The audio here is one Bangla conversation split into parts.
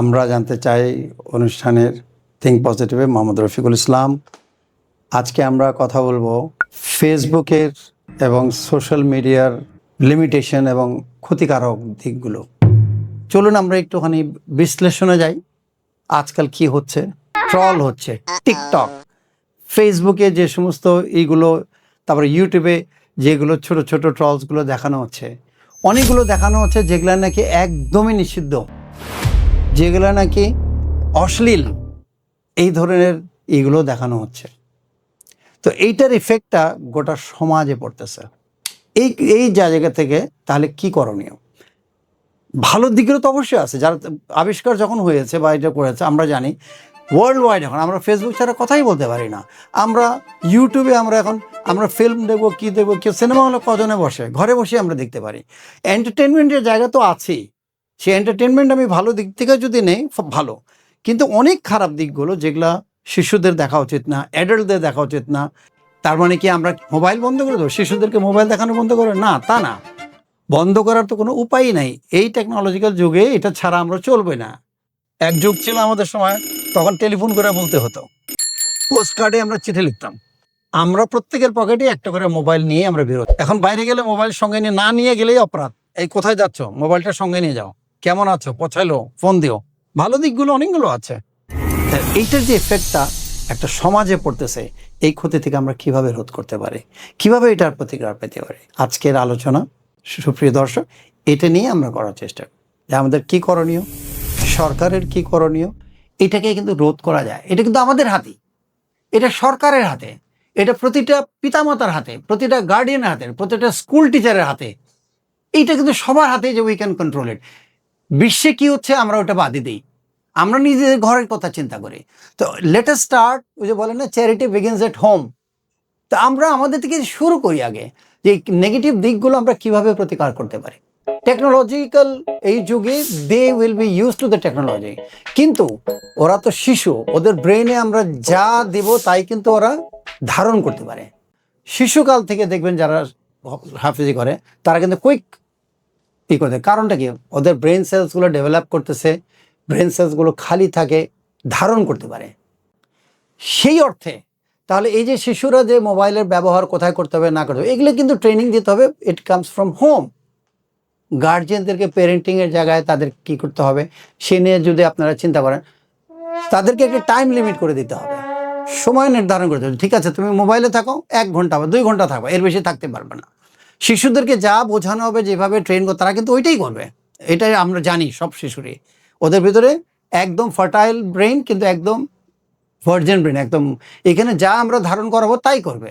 আমরা জানতে চাই অনুষ্ঠানের থিঙ্ক পজিটিভে মোহাম্মদ রফিকুল ইসলাম। আজকে আমরা কথা বলব ফেসবুকের এবং সোশ্যাল মিডিয়ার লিমিটেশন এবং ক্ষতিকারক দিকগুলো। চলুন আমরা একটুখানি বিশ্লেষণে যাই। আজকাল কি হচ্ছে? ট্রল হচ্ছে। টিকটক ফেসবুকে যে সমস্ত এইগুলো, তারপরে ইউটিউবে যেগুলো ছোট ছোট ট্রলসগুলো দেখানো হচ্ছে, অনেকগুলো দেখানো হচ্ছে যেগুলো নাকি একদমই নিষিদ্ধ। যেগুলো নাকি অশ্লীল এই ধরনের এইগুলো দেখানো হচ্ছে। তো এইটার ইফেক্টটা গোটা সমাজে পড়তেছে। এই এই জায়গা থেকে তাহলে কি করণীয়? ভালো দিকেরও তো অবশ্যই আছে। যারা আবিষ্কার যখন হয়েছে বা এটা করেছে, আমরা জানি ওয়ার্ল্ড ওয়াইড এখন, আমরা ফেসবুক ছাড়া কথাই বলতে পারি না। আমরা ইউটিউবে আমরা এখন, আমরা ফিল্ম দেখব, কী দেখব, কেউ সিনেমা হলে কজনে বসে? ঘরে বসে আমরা দেখতে পারি। এন্টারটেনমেন্টের জায়গা তো আছেই। সেই এন্টারটেনমেন্ট আমি ভালো দিক থেকে যদি নেই ভালো। কিন্তু অনেক খারাপ দিকগুলো যেগুলা শিশুদের দেখা উচিত না অ্যাডাল্টদের দেখা উচিত না। তার মানে কি আমরা মোবাইল বন্ধ করে দেবো? শিশুদেরকে মোবাইল দেখানো বন্ধ করে? না, তা না। বন্ধ করার তো কোনো উপায়ই নাই। এই টেকনোলজিক্যাল যুগে এটা ছাড়া আমরা চলবে না। এক যুগ ছিল আমাদের সময়, তখন টেলিফোন করে বলতে হতো। পোস্ট কার্ডে আমরা চিঠি লিখতাম। আমরা প্রত্যেকের পকেটে একটা করে মোবাইল নিয়ে আমরা বেরোত এখন বাইরে গেলে মোবাইল সঙ্গে নিয়ে না নিয়ে গেলেই অপরাধ। এই কোথায় যাচ্ছ? মোবাইলটা সঙ্গে নিয়ে যাও। কেমন আছো? পছাইলো, ফোন দিও। ভালো দিকগুলো অনেকগুলো আছে। এইটার যে এফেক্টটা একটা সমাজে পড়তেছে, এই ক্ষতি থেকে আমরা কীভাবে রোধ করতে পারি? কীভাবে এটার প্রতিকার পেতে পারি? আজকের আলোচনা, সুপ্রিয় দর্শক, এটা নিয়ে আমরা করার চেষ্টা করি। যে আমাদের কি করণীয়? সরকারের কি করণীয়? এটাকে কিন্তু রোধ করা যায়। এটা কিন্তু আমাদের হাতেই এটা সরকারের হাতে। এটা প্রতিটা পিতামাতার হাতে, প্রতিটা গার্ডিয়ানের হাতে, প্রতিটা স্কুল টিচারের হাতে। এইটা কিন্তু সবার হাতে যে উই ক্যান কন্ট্রোল ইট বিশ্বে কি হচ্ছে আমরা ওটা বাদই দিই। আমরা নিজেদের ঘরের কথা চিন্তা করি। তো লেটেস্ট স্টার্ট ওই যে বলে না চ্যারিটি বিগিনস এট হোম তো আমরা আমাদের থেকে শুরু করি আগে যে নেগেটিভ দিকগুলো আমরা কীভাবে প্রতিকার করতে পারি। টেকনোলজিক্যাল এই যুগে they will be use to the technology কিন্তু ওরা তো শিশু, ওদের ব্রেনে আমরা যা দেব তাই কিন্তু ওরা ধারণ করতে পারে। শিশুকাল থেকে দেখবেন যারা হাফিজি করে, তারা কিন্তু কুইক ই করতে কারণটা কি? ওদের ব্রেন সেলসগুলো ডেভেলপ করতেছে ব্রেন সেলসগুলো খালি থাকে, ধারণ করতে পারে। সেই অর্থে, তাহলে এই যে শিশুরা যে মোবাইলের ব্যবহার কোথায় করতে হবে, না করতে হবে, এগুলো কিন্তু ট্রেনিং দিতে হবে ইট কামস ফ্রম হোম গার্জিয়ানদেরকে প্যারেন্টিংয়ের জায়গায় তাদের কি করতে হবে? সে নিয়ে যদি আপনারা চিন্তা করেন, তাদেরকে একটা টাইম লিমিট করে দিতে হবে। সময় নির্ধারণ করতে হবে। ঠিক আছে, তুমি মোবাইলে থাকো, এক ঘণ্টা বা দুই ঘণ্টা থাকো, এর বেশি থাকতে পারবে না। শিশুদেরকে যা বোঝানো হবে, যেভাবে ট্রেন করবে, তারা কিন্তু ওইটাই করবে। এটাই আমরা জানি সব শিশুরই। ওদের ভিতরে একদম ফার্টাইল ব্রেন কিন্তু একদম ভার্জেন ব্রেন একদম এখানে যা আমরা ধারণ করাবো তাই করবে।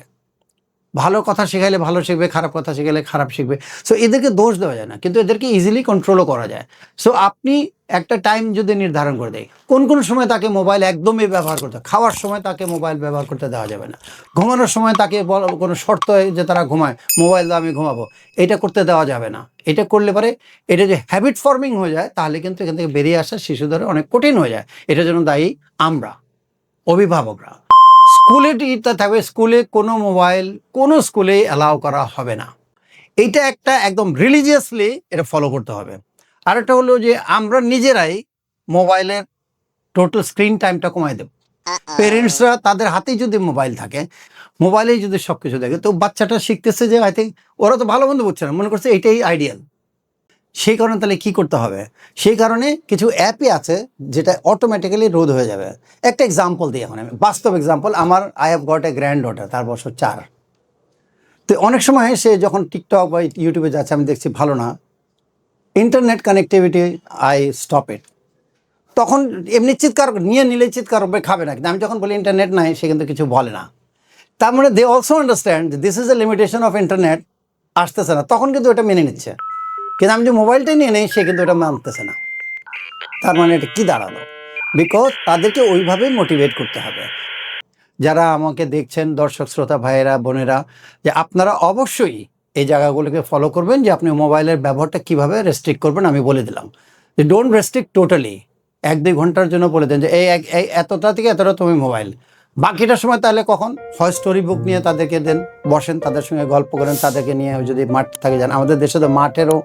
ভালো কথা শেখাইলে ভালো শিখবে, খারাপ কথা শেখাইলে খারাপ শিখবে। সো এদেরকে দোষ দেওয়া যায় না, কিন্তু এদেরকে ইজিলি কন্ট্রোলও করা যায়। সো আপনি একটা টাইম যদি নির্ধারণ করে দেয়, কোন কোন সময় তাকে মোবাইল একদমই ব্যবহার করতে। খাওয়ার সময় তাকে মোবাইল ব্যবহার করতে দেওয়া যাবে না। ঘুমানোর সময় তাকে কোনো শর্ত যে তারা ঘুমায় মোবাইল আমি ঘুমাবো। এটা করতে দেওয়া যাবে না। এটা করলে পরে এটা যে হ্যাবিট ফর্মিং হয়ে যায়, তাহলে কিন্তু এখান থেকে বেরিয়ে আসা শিশুদের অনেক কঠিন হয়ে যায়। এটার জন্য দায়ী আমরা, অভিভাবকরা। স্কুলে এটা থাকবে, স্কুলে কোনো মোবাইল কোনো স্কুলে অ্যালাউ করা হবে না। এইটা একটা একদম রিলিজিয়াসলি এটা ফলো করতে হবে। আরেকটা হলো যে আমরা নিজেরাই মোবাইলের টোটাল স্ক্রিন টাইমটা কমাই দেব। পেরেন্টসরা তাদের হাতেই যদি মোবাইল থাকে মোবাইলেই যদি সব কিছু দেখে তো বাচ্চাটা শিখতেছে যে আই থিঙ্ক ওরা তো ভালো মন্দ বুঝছে না। মনে করছে এটাই আইডিয়াল সেই কারণে তাহলে কি করতে হবে? সেই কারণে কিছু অ্যাপই আছে যেটা অটোমেটিক্যালি রোধ হয়ে যাবে। একটা এক্সাম্পল দিই এখন আমি। বাস্তব এক্সাম্পল আমার I have got a granddaughter তার বছর চার। তো অনেক সময় সে যখন টিকটক বা ইউটিউবে যাচ্ছে আমি দেখছি ভালো না। Internet connectivity I stop it তখন এমনি চিৎকার নিয়ে নিলে চিৎকার খাবে না কিন্তু আমি যখন বলি ইন্টারনেট নাই, সে কিন্তু কিছু বলে না। তার মানে they also understand this is a limitation of internet আসতেছে না। তখন কিন্তু এটা মেনে নিচ্ছে। কিন্তু আমি যে মোবাইলটাই নিয়ে নেই, সে কিন্তু এটা মানতেছে না। তার মানে এটা কী দাঁড়াল? বিকজ তাদেরকে ওইভাবেই মোটিভেট করতে হবে। যারা আমাকে দেখছেন, দর্শক, শ্রোতা, ভাইয়েরা, বোনেরা, যে আপনারা অবশ্যই এই জায়গাগুলোকে ফলো করবেন যে আপনি মোবাইলের ব্যবহারটা কীভাবে রেস্ট্রিক্ট করবেন আমি বলে দিলাম। যে ডোন্ট রেস্ট্রিক্ট টোটালি এক, দুই ঘণ্টার জন্য বলে দেন যে, এই এই, এতটা থেকে এতটা তুমি মোবাইল বাকিটা সময় তাহলে কখন? হয় স্টোরি বুক নিয়ে তাদেরকে দেন, বসেন, তাদের সঙ্গে গল্প করেন, তাদেরকে নিয়ে যদি মাঠ থাকে যান। আমাদের দেশে তো মাঠেরও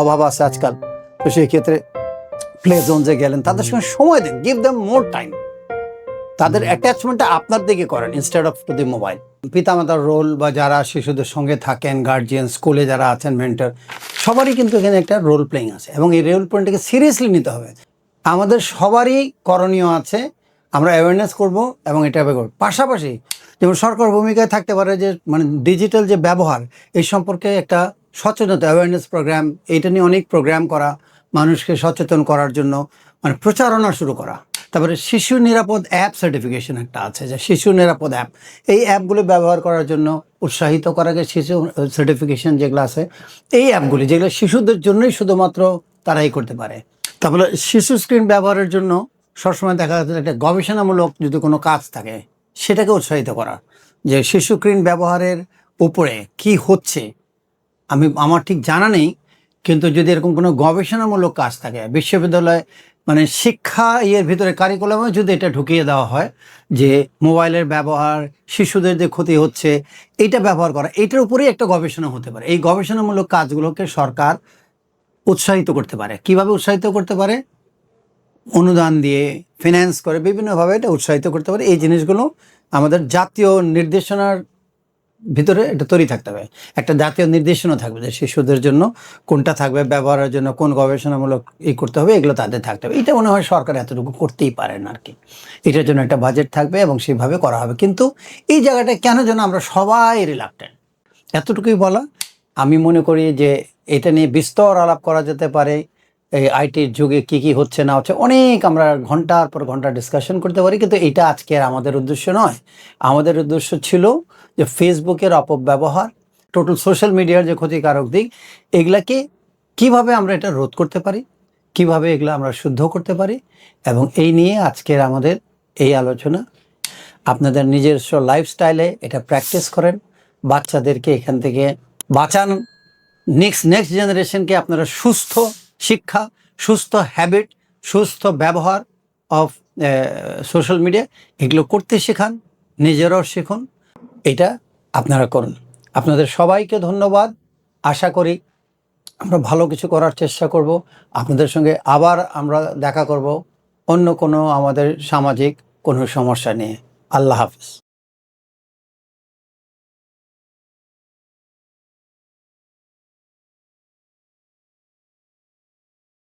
অভাব আছে আজকাল। তো সেই ক্ষেত্রে প্লে জোনসে গেলেন, তাদের সঙ্গে সময় দেন গিভ দ্যাম মোর টাইম তাদের অ্যাটাচমেন্টটা আপনার দিকে করেন instead of to the mobile পিতামাতার রোল বা যারা শিশুদের সঙ্গে থাকেন গার্জিয়ান স্কুলে যারা আছেন মেন্টর সবারই কিন্তু এখানে একটা রোল প্লেইং আছে এবং এই রোল প্লেইংটাকে সিরিয়াসলি নিতে হবে। আমাদের সবারই করণীয় আছে, আমরা অ্যাওয়ারনেস করব এবং এটা করব। পাশাপাশি যেমন সরকার ভূমিকায় থাকতে পারে যে মানে ডিজিটাল যে ব্যবহার, এই সম্পর্কে একটা সচেতনতা অ্যাওয়ারনেস প্রোগ্রাম এইটা নিয়ে অনেক প্রোগ্রাম করা, মানুষকে সচেতন করার জন্য মানে প্রচারণা শুরু করা। তারপরে শিশু নিরাপদ অ্যাপ সার্টিফিকেশন একটা আছে, যে শিশু নিরাপদ অ্যাপ এই অ্যাপগুলো ব্যবহার করার জন্য উৎসাহিত করা গেছে শিশু সার্টিফিকেশন যেগুলো আছে, এই অ্যাপগুলি যেগুলো শিশুদের জন্যই শুধুমাত্র তারাই করতে পারে। তারপরে শিশু স্ক্রিন ব্যবহারের জন্য সবসময় দেখা যাচ্ছে একটা গবেষণামূলক যদি কোনো কাজ থাকে, সেটাকে উৎসাহিত করা। যে শিশু স্ক্রিন ব্যবহারের উপরে কি হচ্ছে, আমি, আমার ঠিক জানা নেই, কিন্তু যদি এরকম কোনো গবেষণামূলক কাজ থাকে, বিশ্ববিদ্যালয় মানে শিক্ষা ইয়ের ভিতরে কারিকুলামে যদি এটা ঢুকিয়ে দেওয়া হয়, যে মোবাইলের ব্যবহার, শিশুদের যে ক্ষতি হচ্ছে, এইটা ব্যবহার করা এটার উপরেই একটা গবেষণা হতে পারে। এই গবেষণামূলক কাজগুলোকে সরকার উৎসাহিত করতে পারে। কীভাবে উৎসাহিত করতে পারে? অনুদান দিয়ে ফিনান্স করে, বিভিন্নভাবে এটা উৎসাহিত করতে পারে। এই জিনিসগুলো আমাদের জাতীয় নির্দেশনার ভিতরে এটা তৈরি থাকতে হবে। একটা জাতীয় নির্দেশনা থাকবে যে শিশুদের জন্য কোনটা থাকবে, ব্যবহারের জন্য কোন গবেষণামূলক ই করতে হবে, এগুলো তাদের থাকতে হবে। এটা মনে হয় সরকার এতটুকু করতেই পারেন আর কি। এটার জন্য একটা বাজেট থাকবে এবং সেভাবে করা হবে। কিন্তু এই জায়গাটা কেন যেন আমরা সবাই রিলাক্টেন্ট এতটুকুই বলা। আমি মনে করি যে এটা নিয়ে বিস্তর আলাপ করা যেতে পারে। এই আইটির যুগে কি কি হচ্ছে না হচ্ছে, অনেক আমরা ঘণ্টার পর ঘণ্টা ডিসকাশন করতে পারি। কিন্তু এটা আজকে আর আমাদের উদ্দেশ্য নয়। আমাদের উদ্দেশ্য ছিল যে ফেসবুকের অপব্যবহার টোটাল সোশ্যাল মিডিয়ার যে ক্ষতিকারক দিক, এগুলাকে কীভাবে আমরা এটা রোধ করতে পারি, কীভাবে এগুলো আমরা শুদ্ধ করতে পারি, এবং এই নিয়ে আজকের আমাদের এই আলোচনা। আপনাদের নিজস্ব লাইফস্টাইলে এটা প্র্যাকটিস করেন, বাচ্চাদেরকে এখান থেকে বাঁচান। নেক্সট নেক্সট জেনারেশনকে আপনারা সুস্থ শিক্ষা, সুস্থ হ্যাবিট সুস্থ ব্যবহার অফ সোশ্যাল মিডিয়া এগুলো করতে শেখান, নিজেরাও শিখুন। এটা আপনারা করুন। আপনাদের সবাইকে ধন্যবাদ। আশা করি আমরা ভালো কিছু করার চেষ্টা করব। আপনাদের সঙ্গে আবার আমরা দেখা করব অন্য কোনো আমাদের সামাজিক কোনো সমস্যা নিয়ে। আল্লাহ হাফিজ।